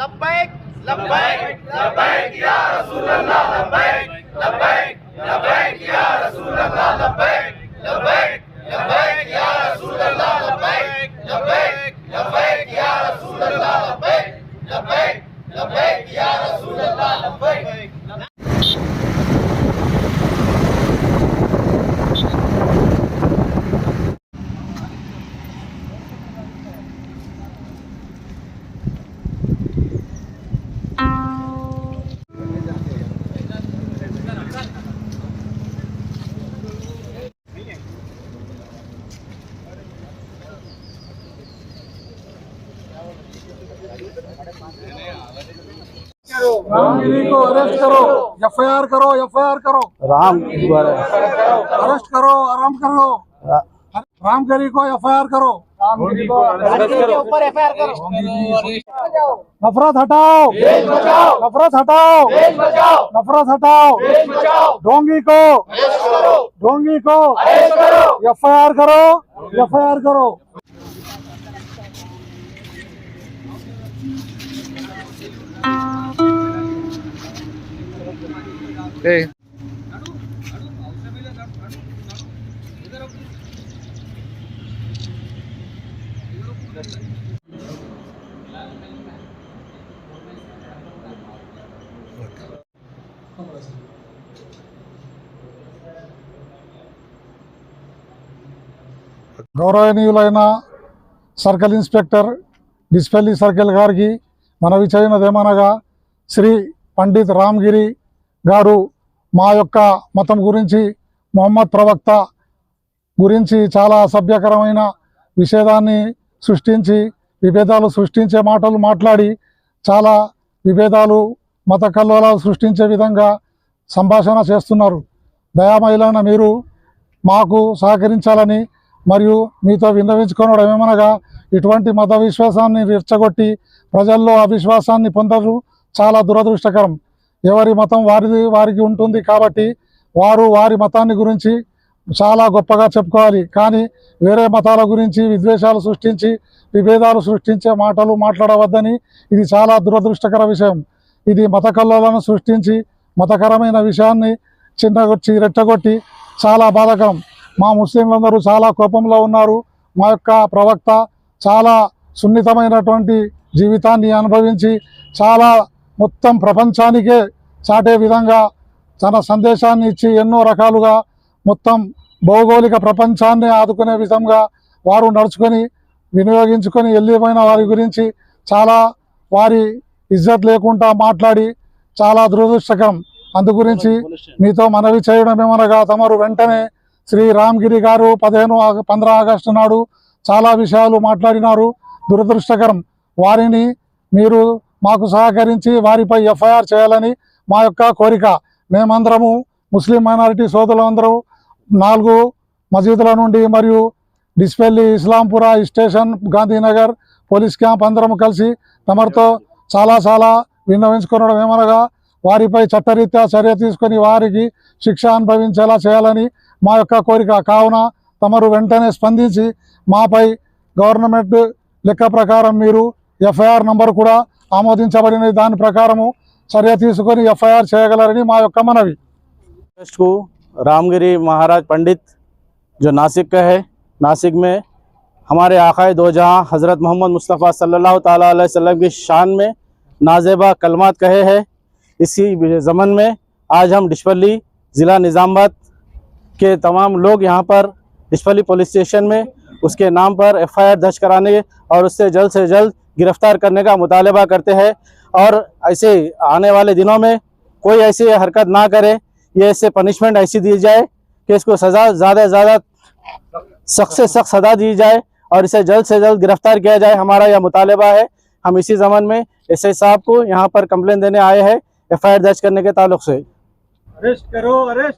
لبيك لبيك لبيك يا رسول الله لبيك रामगिरी को अरेस्ट करो F I R करो। एफ़ आई आर करो राम अरेस्ट करो आराम करो। रामगिरी को एफआईआर करो। नफरत हटाओ। नफरत हटाओ। नफरत हटाओ। ढोंगी को ढोंगी को एफ़ आई आर करो। एफ़ आई आर करो। గౌరవనీయులైన సర్కిల్ ఇన్స్పెక్టర్ డిస్పల్లి సర్కిల్ గారికి మనవి చేయనదేమనగా శ్రీ పండిత్ రామ్గిరి గారు మా యొక్క మతం గురించి మొహమ్మద్ ప్రవక్త గురించి చాలా అసభ్యకరమైన విషేదాన్ని సృష్టించి విభేదాలు సృష్టించే మాటలు మాట్లాడి చాలా విభేదాలు మత కల్లోలాలు సృష్టించే విధంగా సంభాషణ చేస్తున్నారు. దయామహిళన మీరు మాకు సహకరించాలని మరియు మీతో విన్నవించుకోవడం ఏమనగా ఇటువంటి మత విశ్వాసాన్ని రెచ్చగొట్టి ప్రజల్లో అవిశ్వాసాన్ని పొందరు చాలా దురదృష్టకరం. ఎవరి మతం వారిది వారికి ఉంటుంది కాబట్టి వారు వారి మతాన్ని గురించి చాలా గొప్పగా చెప్పుకోవాలి. కానీ వేరే మతాల గురించి విద్వేషాలు సృష్టించి విభేదాలు సృష్టించే మాటలు మాట్లాడవద్దని ఇది చాలా దురదృష్టకర విషయం. ఇది మత కల్లోలను సృష్టించి మతకరమైన విషయాన్ని చిన్నగొచ్చి రెట్టగొట్టి చాలా బాధకరం. మా ముస్లింలందరూ చాలా కోపంలో ఉన్నారు. మా యొక్క ప్రవక్త చాలా సున్నితమైనటువంటి జీవితాన్ని అనుభవించి చాలా మొత్తం ప్రపంచానికే చాటే విధంగా తన సందేశాన్ని ఇచ్చి ఎన్నో రకాలుగా మొత్తం భౌగోళిక ప్రపంచాన్ని ఆదుకునే విధంగా వారు నడుచుకొని వినియోగించుకొని వెళ్ళిపోయిన వారి గురించి చాలా వారి ఇజ్జత్ లేకుండా మాట్లాడి చాలా దురదృష్టకరం. అందు గురించి మీతో మనవి చేయడం ఏమనగా తమరు వెంటనే శ్రీ రామ్గిరి గారు పదిహేను ఆగ- పంద్ర ఆగస్టు నాడు చాలా విషయాలు మాట్లాడినారు. దురదృష్టకరం. వారిని మీరు మాకు సహకరించి వారిపై ఎఫ్ఐఆర్ చేయాలని మా యొక్క కోరిక. మేమందరము ముస్లిం మైనారిటీ సోదరులందరూ నాలుగు మసీదుల నుండి మరియు డిస్పెల్లి Islampura station Gandhinagar police camp అందరం కలిసి తమరితో చాలా చాలా విన్నవించుకోవడం ఏమనగా వారిపై చట్టరీత్యా చర్య తీసుకొని వారికి శిక్ష అనుభవించేలా చేయాలని మా యొక్క కోరిక. కావున తమరు వెంటనే స్పందించి మాపై గవర్నమెంట్ లెక్క ప్రకారం మీరు ఎఫ్ఐఆర్ నంబర్ కూడా ఆమోదించబడిన దాని ప్రకారము చర్య తీసుకొని ఎఫ్ఐఆర్ చేయగలరని మా యొక్క మనవి ट्रस्ट को रामगिरी महाराज पंडित जो नासिक का है नासिक में हमारे आकाए दो जहाँ हज़रत मोहम्मद मुस्तफ़ा सल्लल्लाहु ताला अलैहि वसल्लम की शान में नाजेबा कलमात कहे हैं इसी ज़मन में आज हम डिशपल्ली ज़िला निज़ामबाद के तमाम लोग यहाँ पर डिशपल्ली पुलिस स्टेशन में उसके नाम पर एफआईआर दर्ज कराने और उससे जल्द से जल्द गिरफ़्तार करने का मुतालबा करते हैं और ऐसे आने वाले दिनों में कोई ऐसी हरकत ना करे। ये ऐसे पनिशमेंट ऐसी दी जाए कि इसको सज़ा ज़्यादा से ज़्यादा सख्त से सख्त सज़ा दी जाए और इसे जल्द से जल्द गिरफ़्तार किया जाए। हमारा यह मुतालबा है। हम इसी ज़मन में एस आई साहब को यहाँ पर कंप्लेन देने आए हैं। एफ़ दर्ज करने के ताल्लुक से। अरेस्ट करो, अरेस्ट।